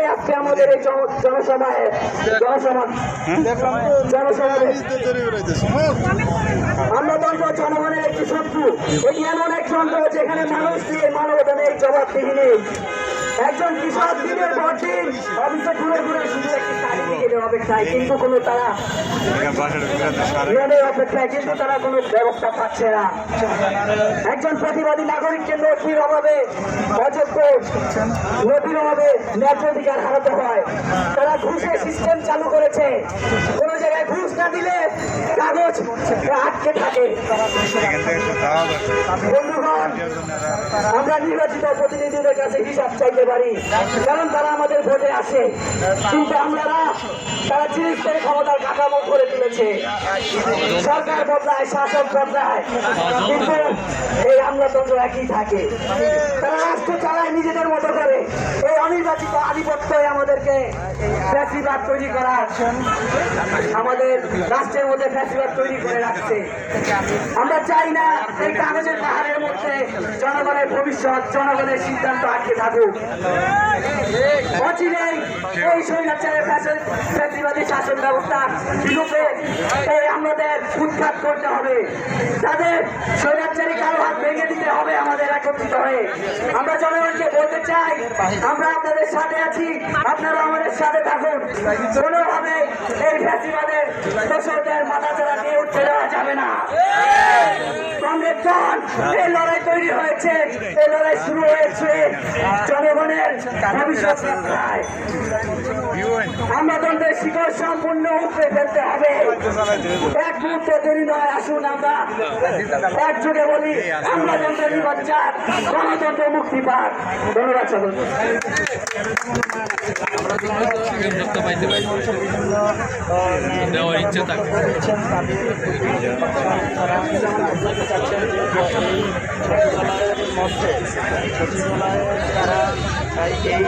উপলক্ষে আজকে আমাদের এই জনসভায় আমরা তন্ত্র জনগণের একটি শত্রু। এটি এমন এক যন্ত্র যেখানে মানুষ দিয়ে মানবতা নেই জবাবদিহি নেই। একজন কৃষক দিনের পর দিন অফিসে ঘুরে ঘুরে শুধু একটি অপেক্ষায় কিন্তু কোনো তারা অপেক্ষায় কিন্তু তারা কোনো ব্যবস্থা পাচ্ছে না। একজন প্রতিবাদী নাগরিককে নথির অভাবে, অযোগ্য অভাবে ন্যায্য অধিকার হারাতে হয়। তারা ঘুষের সিস্টেম চালু করেছে। কোনো জায়গায় ঘুষ না দিলে কাগজ আটকে থাকে। বন্ধুগণ, আমরা নির্বাচিত প্রতিনিধিদের কাছে হিসাব চাইতে পারি। কারণ তারা আমাদের ভোটে আসে। কিন্তু আমরা তারা জিনিস করে ক্ষমতার কাঠামো করে তুলেছে। সরকার বদলায়, শাসক বদলায়। কিন্তু এই আমলাতন্ত্র একই থাকে। তারা রাষ্ট্র চালায় নিজেদের মতো করে। এই অনির্বাচিত আধিপত্যই আমাদেরকে ফ্যাসিবাদ তৈরি করার, আমাদের রাষ্ট্রের মধ্যে ফ্যাসিবাদ তৈরি করে রাখছে। আমরা চাই না এই কাগজের মধ্যে জনগণের ভবিষ্যৎ জনগণের সিদ্ধান্ত আটকে থাকুক। অচিরেই এই স্বৈরাচারের ফ্যাসিবাদী শাসন ব্যবস্থা বিরুদ্ধে এই আমাদের উৎখাত করতে হবে। তাদের স্বৈরাচারী কারও হাত ভেঙে দিতে হবে আমাদের একত্রিত হয়ে। আমরা জনগণকে বলতে চাই আমরা আপনাদের সাথে আছি আপনারা আমাদের সাথে থাকুন। কোনোভাবে এই ফ্যাসিবাদের দোষরদের মাথা চড়া দিয়ে উঠতে দেওয়া যাবে না। কংগ্রেসগণ এই লড়াই তৈরি হয়েছে এই লড়াই শুরু হয়েছে জনগণের ভবিষ্যৎ রক্ষায়। আমাদের শিকড় সম্পূর্ণ উপরে ফেলতে হবে। এক মুহূর্ত দেরি নয়, আসুন আমরা। একযোগে বলি, আমরা যন্ত্র নির্বাচার গণতন্ত্র মুক্তি পাক। ধন্যবাদ সকল তারা এই